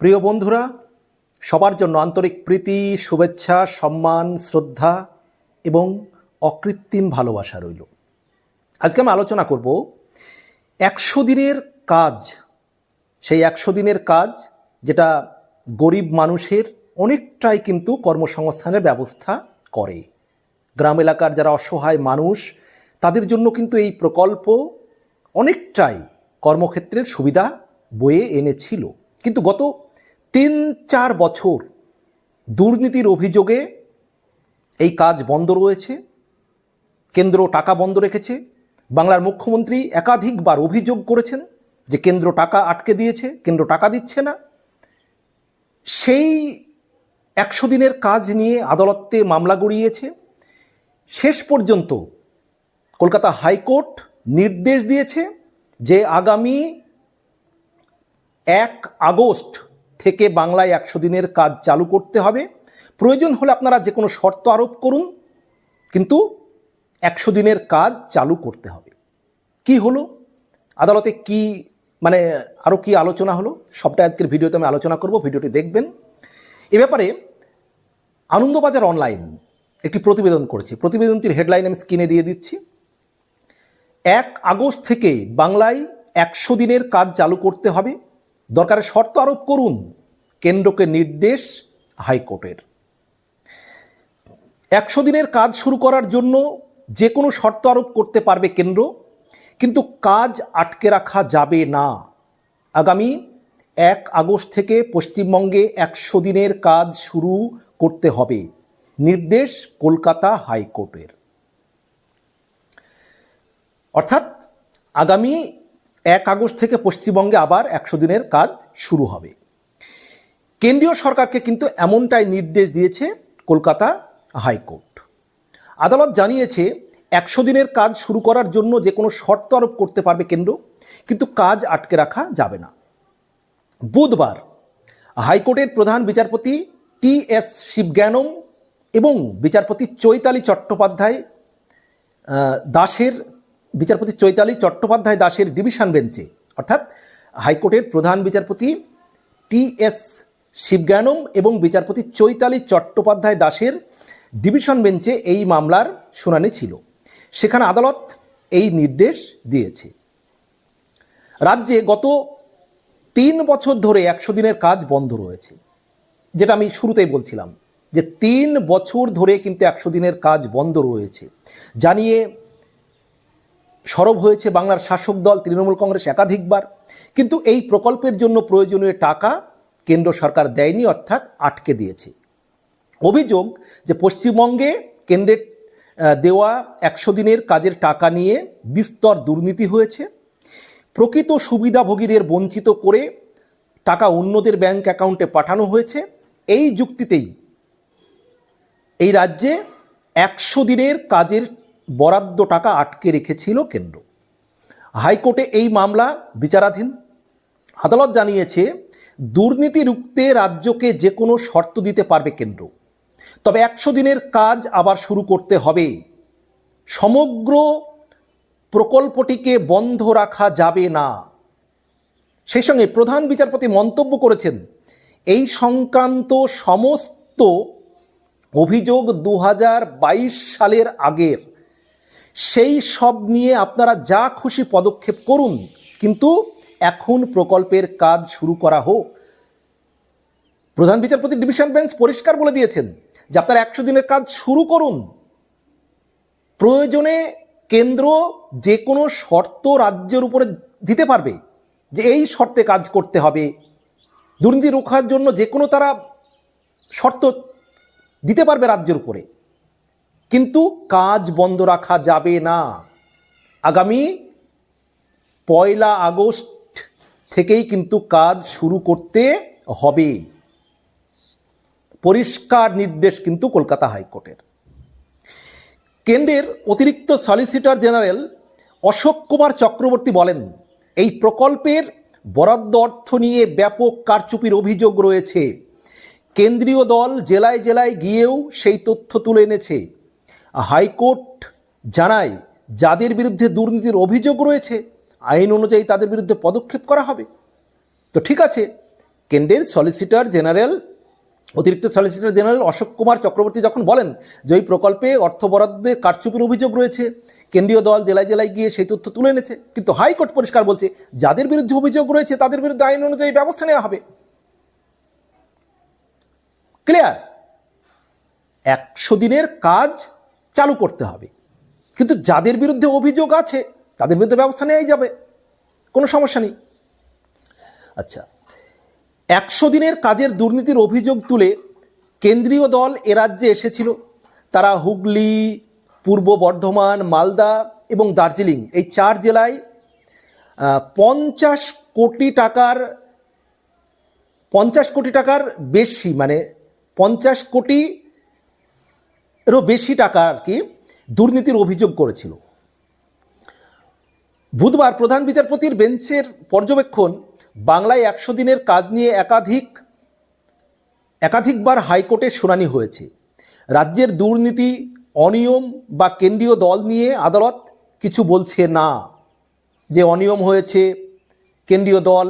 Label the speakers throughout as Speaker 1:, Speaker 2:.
Speaker 1: প্রিয় বন্ধুরা, সবার জন্য আন্তরিক প্রীতি, শুভেচ্ছা, সম্মান, শ্রদ্ধা এবং অকৃত্রিম ভালোবাসা রইল। আজকে আমি আলোচনা করব একশো দিনের কাজ। সেই একশো দিনের কাজ যেটা গরিব মানুষের অনেকটাই কিন্তু কর্মসংস্থানের ব্যবস্থা করে। গ্রাম এলাকার যারা অসহায় মানুষ, তাদের জন্য কিন্তু এই প্রকল্প অনেকটাই কর্মক্ষেত্রের সুবিধা বয়ে এনেছিল। কিন্তু গত তিন চার বছর দুর্নীতির অভিযোগে এই কাজ বন্ধ রয়েছে, কেন্দ্র টাকা বন্ধ রেখেছে, বাংলার মুখ্যমন্ত্রী একাধিকবার অভিযোগ করেছেন যে কেন্দ্র টাকা আটকে দিয়েছে, কেন্দ্র টাকা দিচ্ছে না। সেই একশো দিনের কাজ নিয়ে আদালতে মামলা গড়িয়েছে। শেষ পর্যন্ত কলকাতা হাইকোর্ট নির্দেশ দিয়েছে যে আগামী এক আগস্ট থেকে বাংলায় একশো দিনের কাজ চালু করতে হবে। প্রয়োজন হলে আপনারা যে কোনো শর্ত আরোপ করুন, কিন্তু একশো দিনের কাজ চালু করতে হবে। কি হলো? আদালতে কি মানে আরও কি আলোচনা হলো? সবটা আজকের ভিডিওতে আমি আলোচনা করব, ভিডিওটি দেখবেন। এ ব্যাপারে আনন্দবাজার অনলাইন একটি প্রতিবেদন করেছে। প্রতিবেদনটির হেডলাইন আমি স্ক্রিনে দিয়ে দিচ্ছি। এক আগস্ট থেকে বাংলায় একশো দিনের কাজ চালু করতে হবে। দরকারে শর্ত আরোপ করুন। কেন্দ্রকে নির্দেশ হাইকোর্টের। একশো দিনের কাজ শুরু করার জন্য যে কোনো শর্ত আরোপ করতে পারবে কেন্দ্র, কিন্তু কাজ আটকে রাখা যাবে না। আগামী এক আগস্ট থেকে পশ্চিমবঙ্গে একশো দিনের কাজ শুরু করতে হবে, নির্দেশ কলকাতা হাইকোর্টের। অর্থাৎ আগামী এক আগস্ট থেকে পশ্চিমবঙ্গে আবার একশো দিনের কাজ শুরু হবে। কেন্দ্রীয় সরকারকে কিন্তু এমনটাই নির্দেশ দিয়েছে কলকাতা হাইকোর্ট। আদালত জানিয়েছে, একশো দিনের কাজ শুরু করার জন্য যে কোনো শর্ত আরোপ করতে পারবে কেন্দ্র, কিন্তু কাজ আটকে রাখা যাবে না। বুধবার হাইকোর্টের প্রধান বিচারপতি টি এস শিবজ্ঞানম এবং বিচারপতি চৈতালি চট্টোপাধ্যায় দাসের, বিচারপতি চৈতালি চট্টোপাধ্যায় দাসের ডিভিশন বেঞ্চে, অর্থাৎ হাইকোর্টের প্রধান বিচারপতি টি এস শিবজ্ঞানম এবং বিচারপতি চৈতালি চট্টোপাধ্যায় দাসের ডিভিশন বেঞ্চে এই মামলার শুনানি ছিল। সেখানে আদালত এই নির্দেশ দিয়েছে। রাজ্যে গত তিন বছর ধরে একশো দিনের কাজ বন্ধ রয়েছে। যেটা আমি শুরুতেই বলছিলাম যে তিন বছর ধরে কিন্তু একশো দিনের কাজ বন্ধ রয়েছে। জানিয়ে সরব হয়েছে বাংলার শাসক দল, তৃণমূল কংগ্রেস একাধিকবার। কিন্তু এই প্রকল্পের জন্য প্রয়োজনীয় টাকা কেন্দ্র সরকার দেয়নি, অর্থাৎ আটকে দিয়েছে। অভিযোগ যে পশ্চিমবঙ্গে কেন্দ্রের দেওয়া একশো দিনের কাজের টাকা নিয়ে বিস্তর দুর্নীতি হয়েছে। প্রকৃত সুবিধাভোগীদের বঞ্চিত করে টাকা অন্যদের ব্যাংক অ্যাকাউন্টে পাঠানো হয়েছে। এই যুক্তিতেই এই রাজ্যে একশো দিনের কাজের বরাদ্দ টাকা আটকে রেখেছিল কেন্দ্র। হাইকোর্টে এই মামলা বিচারাধীন। আদালত জানিয়েছে, দুর্নীতি রুখতে রাজ্যকে যে কোনো শর্ত দিতে পারবে কেন্দ্র। তবে একশো দিনের কাজ আবার শুরু করতে হবে। সমগ্র প্রকল্পটিকে বন্ধ রাখা যাবে না। সেই সঙ্গে প্রধান বিচারপতি মন্তব্য করেছেন, এই সংক্রান্ত সমস্ত অভিযোগ দু হাজার বাইশ সালের আগের। সেই সব নিয়ে আপনারা যা খুশি পদক্ষেপ করুন, কিন্তু এখন প্রকল্পের কাজ শুরু করা হোক। প্রধান বিচারপতি ডিভিশন বেঞ্চ পরিষ্কার বলে দিয়েছেন যে আপনারা একশো দিনের কাজ শুরু করুন। প্রয়োজনে কেন্দ্র যে কোনো শর্ত রাজ্যের উপরে দিতে পারবে যে এই শর্তে কাজ করতে হবে। দুর্নীতি রোখার জন্য যে কোনো তারা শর্ত দিতে পারবে রাজ্যের উপরে। কিন্তু কাজ বন্ধ রাখা যাবে না। আগামী পয়লা আগস্ট থেকেই কিন্তু কাজ শুরু করতে হবে। পরিষ্কার নির্দেশ কিন্তু কলকাতা হাইকোর্টের। কেন্দ্রের অতিরিক্ত সলিসিটর জেনারেল অশোক কুমার চক্রবর্তী বলেন, এই প্রকল্পের বরাদ্দ অর্থ নিয়ে ব্যাপক কারচুপির অভিযোগ রয়েছে। কেন্দ্রীয় দল জেলায় জেলায় গিয়েও সেই তথ্য তুলে এনেছে। হাইকোর্ট জানায়, যাদের বিরুদ্ধে দুর্নীতির অভিযোগ রয়েছে আইন অনুযায়ী তাদের বিরুদ্ধে পদক্ষেপ করা হবে। তো ঠিক আছে, কেন্দ্রের সলিসিটর জেনারেল অতিরিক্ত সলিসিটর জেনারেল অশোক কুমার চক্রবর্তী যখন বলেন যে ওই প্রকল্পে অর্থ বরাদ্দে কারচুপির অভিযোগ রয়েছে, কেন্দ্রীয় দল জেলায় জেলায় গিয়ে সেই তথ্য তুলে এনেছে, কিন্তু হাইকোর্ট পরিষ্কার বলছে যাদের বিরুদ্ধে অভিযোগ রয়েছে তাদের বিরুদ্ধে আইন অনুযায়ী ব্যবস্থা নেওয়া হবে। ক্লিয়ার একশো দিনের কাজ চালু করতে হবে। কিন্তু যাদের বিরুদ্ধে অভিযোগ আছে তাদের বিরুদ্ধে ব্যবস্থা নেওয়াই যাবে। কোনো সমস্যা নেই। আচ্ছা একশো দিনের কাজের দুর্নীতির অভিযোগ তুলে কেন্দ্রীয় দল এ রাজ্যে এসেছিল। তারা হুগলি, পূর্ব বর্ধমান, মালদা এবং দার্জিলিং এই চার জেলায় পঞ্চাশ কোটি টাকার, পঞ্চাশ কোটি টাকার বেশি মানে পঞ্চাশ কোটি এরও বেশি টাকা আর কি দুর্নীতির অভিযোগ করেছিল। বুধবার প্রধান বিচারপতির বেঞ্চের পর্যবেক্ষণ, বাংলায় একশো দিনের কাজ নিয়ে একাধিক, একাধিকবার হাইকোর্টে শুনানি হয়েছে। রাজ্যের দুর্নীতি, অনিয়ম বা কেন্দ্রীয় দল নিয়ে আদালত কিছু বলছে না। যে অনিয়ম হয়েছে, কেন্দ্রীয় দল,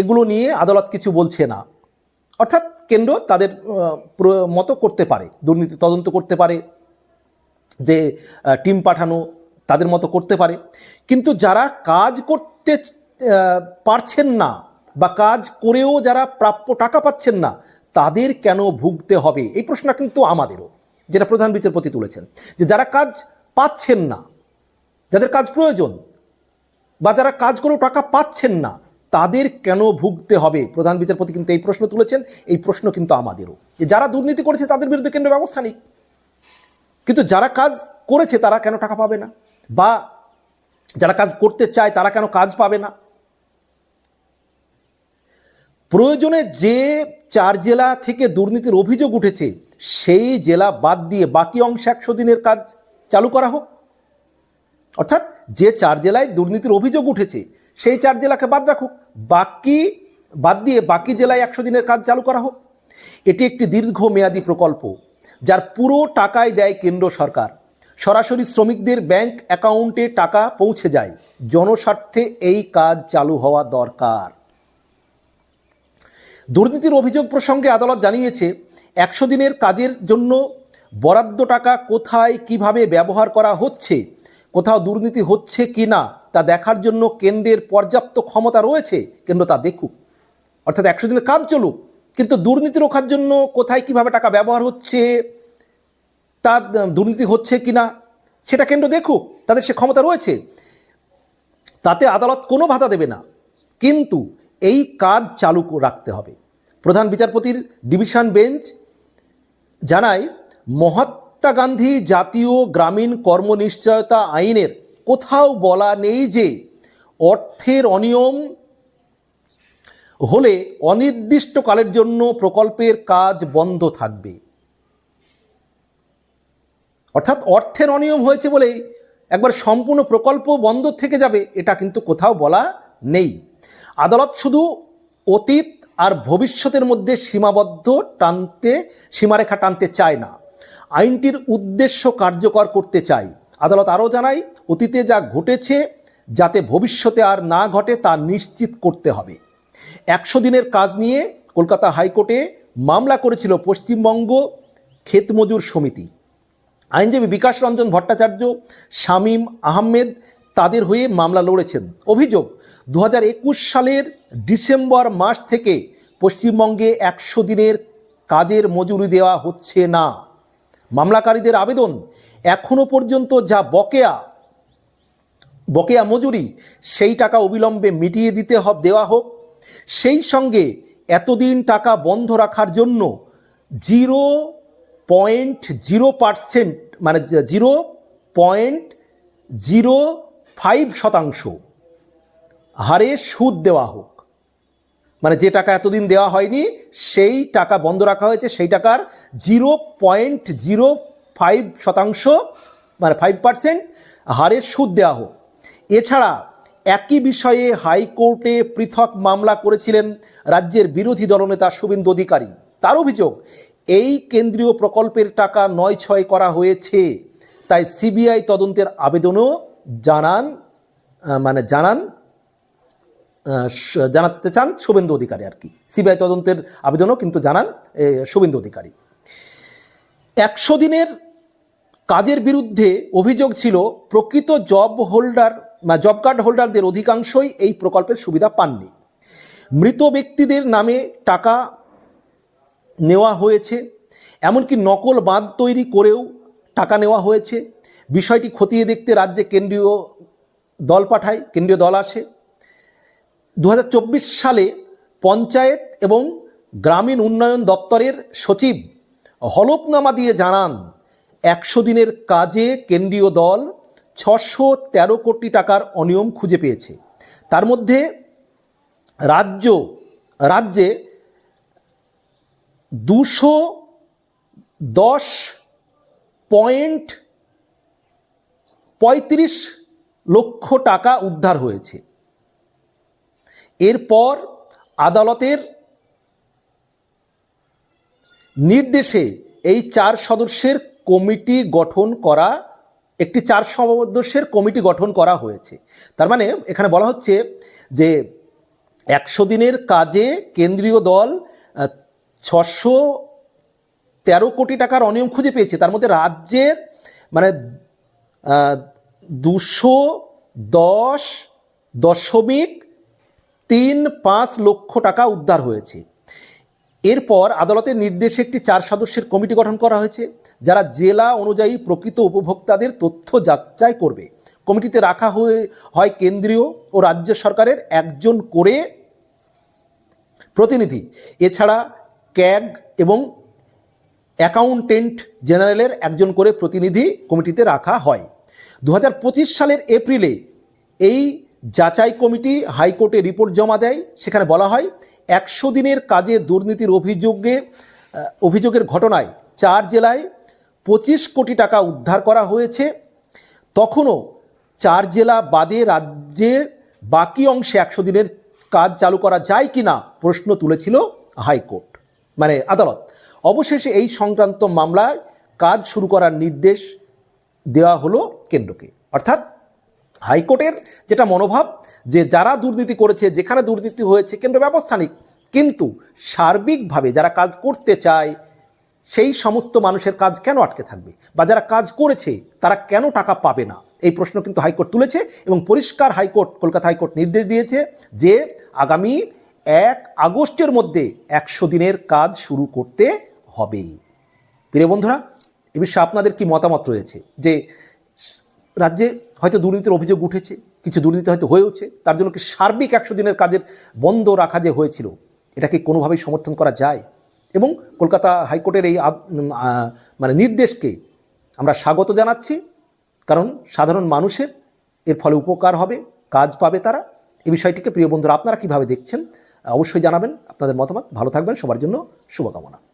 Speaker 1: এগুলো নিয়ে আদালত কিছু বলছে না। অর্থাৎ কেন্দ্র তাদের মতো করতে পারে, দুর্নীতি তদন্ত করতে পারে। যে টিম পাঠানো তাদের মতো করতে পারে। কিন্তু যারা কাজ করতে পারছেন না বা কাজ করেও যারা প্রাপ্য টাকা পাচ্ছেন না, তাদের কেন ভুগতে হবে? এই প্রশ্ন কিন্তু আমাদেরও, যেটা প্রধান বিচারপতি তুলেছেন। যে যারা কাজ পাচ্ছেন না, যাদের কাজ প্রয়োজন বা যারা কাজ করেও টাকা পাচ্ছেন না, তাদের কেন ভুগতে হবে? প্রধান বিচারপতি কিন্তু এই প্রশ্ন তুলেছেন, এই প্রশ্ন কিন্তু আমাদেরও। যে যারা দুর্নীতি করেছে, তাদের বিরুদ্ধে কেন্দ্র ব্যবস্থা নেই। কিন্তু যারা কাজ করেছে, তারা কেন টাকা পাবে না? বা যারা কাজ করতে চায়, তারা কেন কাজ পাবে না? প্রয়োজনে যে চার জেলা থেকে দুর্নীতির অভিযোগ উঠেছে, সেই জেলা বাদ দিয়ে বাকি অংশে একশো দিনের কাজ চালু করা হোক। অর্থাৎ যে চার জেলায় দুর্নীতির অভিযোগ উঠেছে, সেই চার জেলাকে বাদ রাখুক। বাকি বাদ দিয়ে বাকি জেলায় একশো দিনের কাজ চালু করা হোক। এটি একটি দীর্ঘমেয়াদী প্রকল্প, যার পুরো টাকাই দেয় কেন্দ্র সরকার। সরাসরি শ্রমিকদের ব্যাংক অ্যাকাউন্টে টাকা পৌঁছে যায়। জনস্বার্থে এই কাজ চালু হওয়া দরকার। দুর্নীতির অভিযোগ প্রসঙ্গে আদালত জানিয়েছে, একশো দিনের কাজের জন্য বরাদ্দ টাকা কোথায়, কীভাবে ব্যবহার করা হচ্ছে, কোথাও দুর্নীতি হচ্ছে কি না তা দেখার জন্য কেন্দ্রের পর্যাপ্ত ক্ষমতা রয়েছে, কেন্দ্র তা দেখুক। অর্থাৎ একশো দিনের কাজ চলুক, কিন্তু দুর্নীতি রোখার জন্য কোথায়, কীভাবে টাকা ব্যবহার হচ্ছে তা দুর্নীতি হচ্ছে কি না সেটা কেন্দ্র দেখুক, তাদের সে ক্ষমতা রয়েছে। তাতে আদালত কোনো ভাতা দেবে না। কিন্তু এই কাজ চালু রাখতে হবে। প্রধান বিচারপতির ডিভিশন বেঞ্চ জানায়, মহাত্মা গান্ধী জাতীয় গ্রামীণ কর্মনিশ্চয়তা আইনের কোথাও বলা নেই যে অর্থের অনিয়ম হলে অনির্দিষ্টকালের জন্য প্রকল্পের কাজ বন্ধ থাকবে। অর্থাৎ অর্থের অনিয়ম হয়েছে বলেই একবার সম্পূর্ণ প্রকল্প বন্ধ থেকে যাবে, এটা কিন্তু কোথাও বলা নেই। আদালত শুধু অতীত আর ভবিষ্যতের মধ্যে সীমাবদ্ধ টানতে, সীমারেখা টানতে চায় না, আইনটির উদ্দেশ্য কার্যকর করতে চায়। আদালত আরও জানায়, অতীতে যা ঘটেছে, যাতে ভবিষ্যতে আর না ঘটে তা নিশ্চিত করতে হবে। একশো দিনের কাজ নিয়ে কলকাতা হাইকোর্টে মামলা করেছিল পশ্চিমবঙ্গ ক্ষেতমজুর সমিতি। আইনজীবী বিকাশ রঞ্জন ভট্টাচার্য, শামীম আহমেদ তাদের হয়ে মামলা লড়েছেন। অভিযোগ দু হাজার একুশ সালের ডিসেম্বর মাস থেকে পশ্চিমবঙ্গে একশো দিনের কাজের মজুরি দেওয়া হচ্ছে না। মামলাকারীদের আবেদন এখনও পর্যন্ত যা বকেয়া বকেয়া মজুরি সেই টাকা অবিলম্বে মিটিয়ে দিতে হবে, দেওয়া হোক। সেই সঙ্গে এতদিন টাকা বন্ধ রাখার জন্য জিরো পয়েন্ট জিরো পার্সেন্ট মানে জিরো পয়েন্ট জিরো ফাইভ শতাংশ। হারে সুদ দেওয়া হোক। মানে যে টাকা এতদিন দেওয়া হয়নি, সেই টাকা বন্ধ রাখা হয়েছে, সেই টাকার জিরো পয়েন্ট জিরো ফাইভ শতাংশ মানে ফাইভ পার্সেন্ট হারে সুদ দেওয়া হোক। এছাড়া একই বিষয়ে হাইকোর্টে পৃথক মামলা করেছিলেন রাজ্যের বিরোধী দলনেতা শুভেন্দু অধিকারী। তার অভিযোগ এই কেন্দ্রীয় প্রকল্পের টাকা নয় ছয় করা হয়েছে। তাই সিবিআই তদন্তের আবেদনও জানান মানে জানান জানাতে চান শুভেন্দু অধিকারী আর কি। সিবিআই তদন্তের আবেদনও কিন্তু জানান শুভেন্দু অধিকারী। একশো দিনের কাজের বিরুদ্ধে অভিযোগ ছিল, প্রকৃত জব হোল্ডার বা জব কার্ড হোল্ডারদের অধিকাংশই এই প্রকল্পের সুবিধা পাননি। মৃত ব্যক্তিদের নামে টাকা নেওয়া হয়েছে, এমনকি নকল বাঁধ তৈরি করেও টাকা নেওয়া হয়েছে। বিষয়টি খতিয়ে দেখতে রাজ্যে কেন্দ্রীয় দল পাঠায়, কেন্দ্রীয় দল আসে। দু হাজার চব্বিশ সালে পঞ্চায়েত এবং গ্রামীণ উন্নয়ন দপ্তরের সচিব হলফনামা দিয়ে জানান, একশো দিনের কাজে কেন্দ্রীয় দল ছশো তেরো কোটি টাকার অনিয়ম খুঁজে পেয়েছে। তার মধ্যে রাজ্য, রাজ্যে দুশো দশ পয়েন্ট পঁয়ত্রিশ লক্ষ টাকা উদ্ধার হয়েছে। এরপর আদালতের নির্দেশে এই চার সদস্যের কমিটি গঠন করা, একটি চার সদস্যের কমিটি গঠন করা হয়েছে। তার মানে এখানে বলা হচ্ছে যে একশো দিনের কাজে কেন্দ্রীয় দল ছশো তেরো কোটি টাকার অনিয়ম খুঁজে পেয়েছে। তার মধ্যে রাজ্যের মানে দুশো দশ দশমিক তিন পাঁচ লক্ষ টাকা উদ্ধার হয়েছে। এরপর আদালতের নির্দেশে একটি চার সদস্যের কমিটি গঠন করা হয়েছে, যারা জেলা অনুযায়ী প্রকৃত উপভোক্তাদের তথ্য যাচাই করবে। কমিটিতে রাখা হয়ে, হয় কেন্দ্রীয় ও রাজ্য সরকারের একজন করে প্রতিনিধি। এছাড়া ক্যাগ এবং অ্যাকাউন্টেন্ট জেনারেলের একজন করে প্রতিনিধি কমিটিতে রাখা হয়। দু হাজার পঁচিশ সালের এপ্রিলে এই যাচাই কমিটি হাইকোর্টে রিপোর্ট জমা দেয়। সেখানে বলা হয়, একশো দিনের কাজে দুর্নীতির অভিযোগে অভিযোগের ঘটনায় চার জেলায় পঁচিশ কোটি টাকা উদ্ধার করা হয়েছে। তখনও চার জেলা বাদে রাজ্যের বাকি অংশে একশো দিনের কাজ চালু করা যায় কি না প্রশ্ন তুলেছিল হাইকোর্ট। মানে আদালত। অবশেষে এই সংক্রান্ত মামলায় কাজ শুরু করার নির্দেশ দেওয়া হলো কেন্দ্রকে। অর্থাৎ হাইকোর্টের যেটা মনোভাব যে যারা দুর্নীতি করেছে, যেখানে দুর্নীতি হয়েছে, কেন্দ্র ব্যবস্থা নিক কিন্তু সার্বিকভাবে যারা কাজ করতে চায়, সেই সমস্ত মানুষের কাজ কেন আটকে থাকবে? বা যারা কাজ করেছে, তারা কেন টাকা পাবে না? এই প্রশ্ন কিন্তু হাইকোর্ট তুলেছে এবং পরিষ্কার হাইকোর্ট, কলকাতা হাইকোর্ট নির্দেশ দিয়েছে যে আগামী এক আগস্টের মধ্যে একশো দিনের কাজ শুরু করতে হবে প্রিয় বন্ধুরা, এ বিষয়ে আপনাদের কি মতামত রয়েছে? যে রাজ্যে হয়তো দুর্নীতির অভিযোগ উঠেছে, কিছু দুর্নীতি হয়তো হয়েওছে, তার জন্য কি সার্বিক একশো দিনের কাজের বন্ধ রাখা যে হয়েছিল এটাকে কোনোভাবেই সমর্থন করা যায়? এবং কলকাতা হাইকোর্টের এই মানে নির্দেশকে আমরা স্বাগত জানাচ্ছি, কারণ সাধারণ মানুষের এর ফলে উপকার হবে, কাজ পাবে তারা। এই বিষয়টিকে প্রিয় বন্ধুরা, আপনারা কীভাবে দেখছেন? অবশ্যই জানাবেন আপনাদের মতামত। ভালো থাকবেন সবার জন্য শুভকামনা।